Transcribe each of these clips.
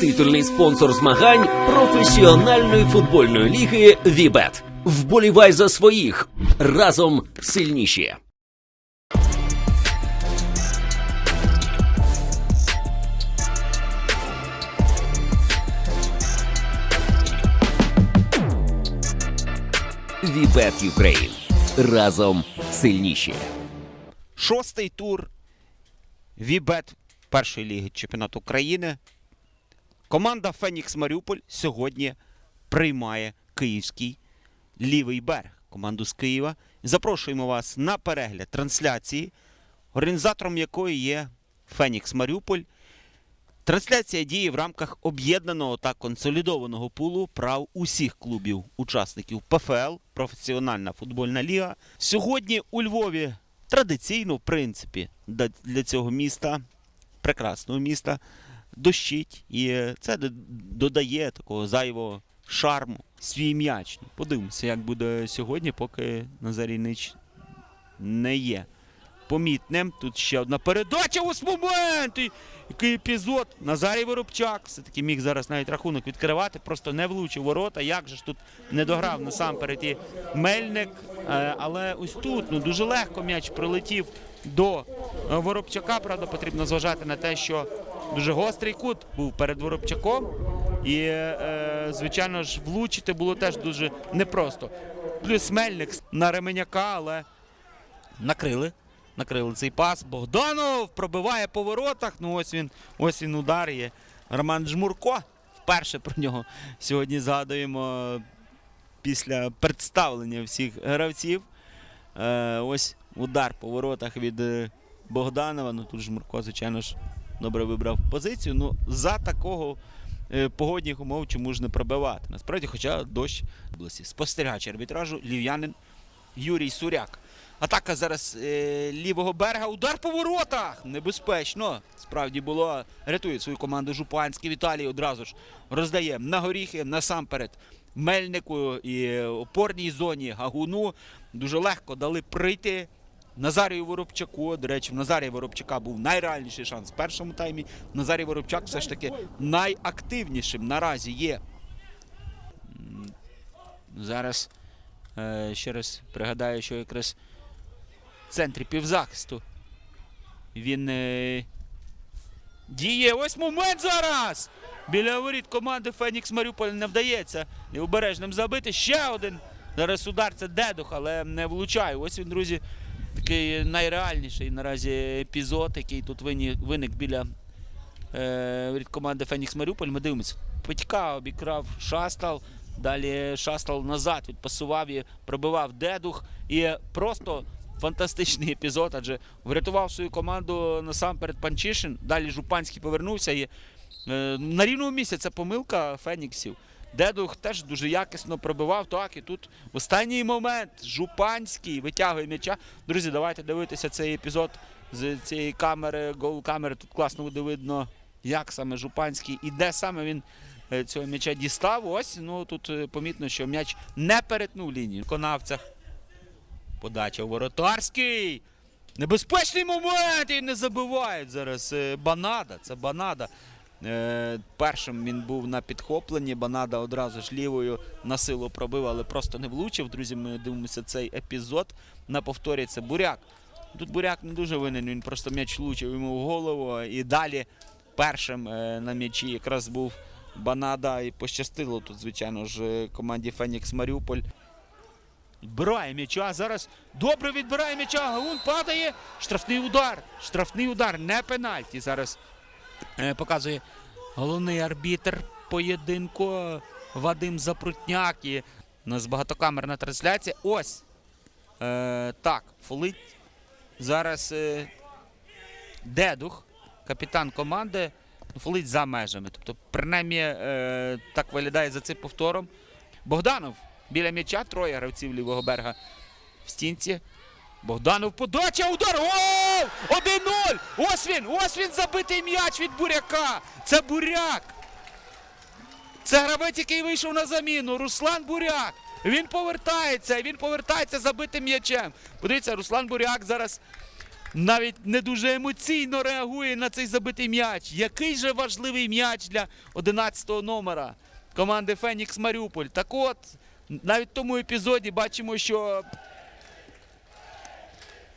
Титульний спонсор змагань професіональної футбольної ліги Вібет. Вболівай за своїх разом сильніші. Вібет Юкрейн. Разом сильніші. Шостий тур Вібет першої ліги чемпіонату України. Команда Фенікс Маріуполь сьогодні приймає київський лівий берег. Команду з Києва. Запрошуємо вас на перегляд трансляції, організатором якої є Фенікс Маріуполь. Трансляція діє в рамках об'єднаного та консолідованого пулу прав усіх клубів учасників ПФЛ, професіональна футбольна ліга. Сьогодні у Львові традиційно, в принципі, для цього міста, прекрасного міста, дощить. І це додає такого зайвого шарму. Свій м'яч. Ну, Подивимося, як буде сьогодні, поки Назарій Нич не є помітним. Тут ще одна передача. Ось момент! Який епізод. Назарій Воробчак все-таки міг зараз навіть рахунок відкривати, просто не влучив ворота. Як же ж тут не дограв насамперед і Мельник. Е, Але ось тут ну, дуже легко м'яч прилетів до е, Воробчака. Правда, потрібно зважати на те, що дуже гострий кут був перед Воробчаком. І, е, звичайно ж, влучити було теж дуже непросто. Плюс Мельник на Ременяка, але накрили. Накрили цей пас. Богданов пробиває по воротах. Ну ось він, ось він удар є. Роман Жмурко. Вперше про нього сьогодні згадуємо після представлення всіх гравців. Е, ось удар по воротах від е, Богданова. Ну тут Жмурко, звичайно ж, добре вибрав позицію. Ну, за такого е, погодних умов чому ж не пробивати. Насправді, хоча дощ області. Спостерігач арбітражу лів'янин Юрій Суряк. Атака зараз е, лівого берега. Удар по воротах. Небезпечно. Справді було. Рятує свою команду Жупанський. Віталій одразу ж роздає на горіхи насамперед Мельнику і опорній зоні Гагуну. Дуже легко дали прийти. Назарію Воробчаку. До речі, в Назарія Воробчака був найреальніший шанс в першому таймі. Назарій Воробчак все ж таки найактивнішим наразі є. Зараз е, ще раз пригадаю, що якраз в центрі півзахисту він е, діє. Ось момент зараз! Біля воріт команди Фенікс Маріуполь не вдається необережним забити. Ще один. Зараз удар це дедух, але не влучає. Ось він, друзі, такий найреальніший наразі епізод, який тут виник біля е, команди Фенікс Маріуполь. Ми дивимося. Петька обікрав Шастал. Далі Шастал назад відпасував і пробивав дедух. І просто фантастичний епізод, адже врятував свою команду насамперед Панчишин. Далі Жупанський повернувся. І е, на рівному місці це помилка Феніксів. Дедух теж дуже якісно пробивав. Так, і тут в останній момент Жупанський витягує м'яча. Друзі, давайте дивитися цей епізод з цієї камери, гол камери. Тут класно буде видно, як саме Жупанський і де саме він е, цього м'яча дістав. Ось ну тут е, помітно, що м'яч не перетнув лінію. В Виконавцях подача воротарський. Небезпечний момент і не забивають зараз. е, Банада. Це Банада. Е, першим він був на підхопленні. Банада одразу ж лівою на силу пробив, але просто не влучив. Друзі, ми дивимося цей епізод. На повторі це буряк. Тут буряк не дуже винен, він просто м'яч влучив йому в голову. І далі першим е, на м'ячі якраз був Банада. І пощастило тут, звичайно ж, команді Фенікс Маріуполь. Відбирає м'яча. Зараз добре відбирає м'яча. Гаун падає. Штрафний удар. Штрафний удар, не пенальті. Зараз показує головний арбітр поєдинку е, Вадим Запрутняк. І у нас багатокамерна трансляція. Ось. Е, так, фолить. Зараз е, Дедух, капітан команди, фолить за межами. Тобто, принаймні, е, так виглядає за цим повтором. Богданов біля м'яча, троє гравців лівого берега в стінці. Богданов подача, удар! Гол! 1-0! Ось він! Ось він забитий м'яч від буряка! Це буряк! Це гравець, який вийшов на заміну. Руслан Буряк. Він повертається, він повертається забитим м'ячем. Подивіться, Руслан Буряк зараз навіть не дуже емоційно реагує на цей забитий м'яч. Який же важливий м'яч для 11-го номера команди Фенікс Маріуполь. Так от, навіть в тому епізоді бачимо, що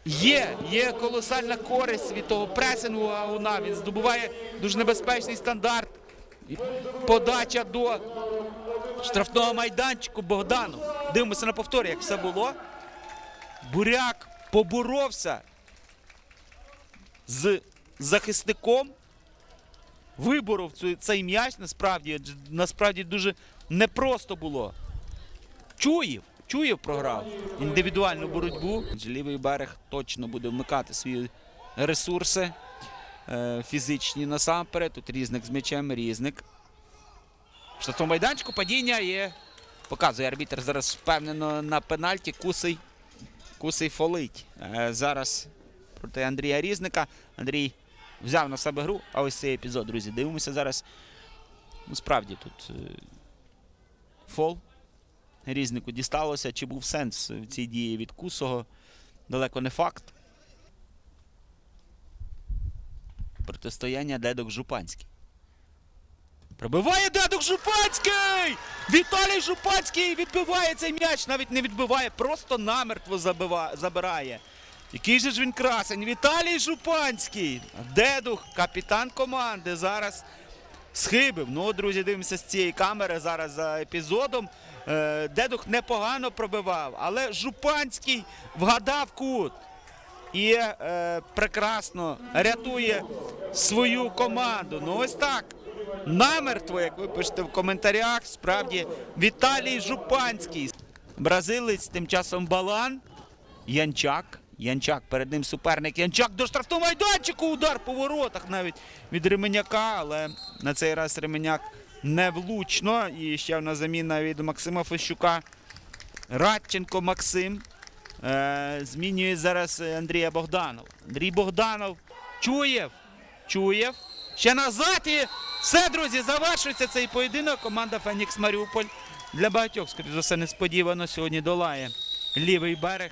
є, є колосальна користь від того пресингу Ауна. Він здобуває дуже небезпечний стандарт. Подача до штрафного майданчику Богдану. Дивимося на повторі, як все було. Буряк поборовся з захисником. Виборов цей м'яч насправді, насправді дуже непросто було. Чуєв, Чуєв програв індивідуальну боротьбу. Лівий берег точно буде вмикати свої ресурси е, фізичні насамперед. Тут різник з м'ячем, різник. В штатному майданчику падіння є. Показує арбітр зараз впевнено на пенальті. Кусий. Кусий фолить. Е, зараз проти Андрія Різника. Андрій взяв на себе гру. А ось цей епізод, друзі. Дивимося зараз. Ну, справді тут е, фол. Різнику дісталося. Чи був сенс в цій дії від Кусого? Далеко не факт. Протистояння Дедок Жупанський. Пробиває Дедок Жупанський! Віталій Жупанський відбиває цей м'яч. Навіть не відбиває, просто намертво забива... забирає. Який же ж він красень? Віталій Жупанський. Дедух, капітан команди, зараз схибив. Ну, друзі, дивимося з цієї камери зараз за епізодом. Е, Дедух непогано пробивав, але Жупанський вгадав кут і е, прекрасно рятує свою команду. Ну ось так. Намертво, як ви пишете в коментарях, справді Віталій Жупанський. Бразилець тим часом Балан. Янчак. Янчак перед ним суперник. Янчак до штрафного майданчику. Удар по воротах навіть від Ременяка, але на цей раз Ременяк не влучно. І ще одна заміна від Максима Фещука. Радченко Максим. Е, змінює зараз Андрія Богданова. Андрій Богданов. Чуєв. Чуєв. Ще назад і все, друзі, завершується цей поєдинок. Команда Фенікс Маріуполь для багатьох, скоріш за все, несподівано сьогодні долає лівий берег.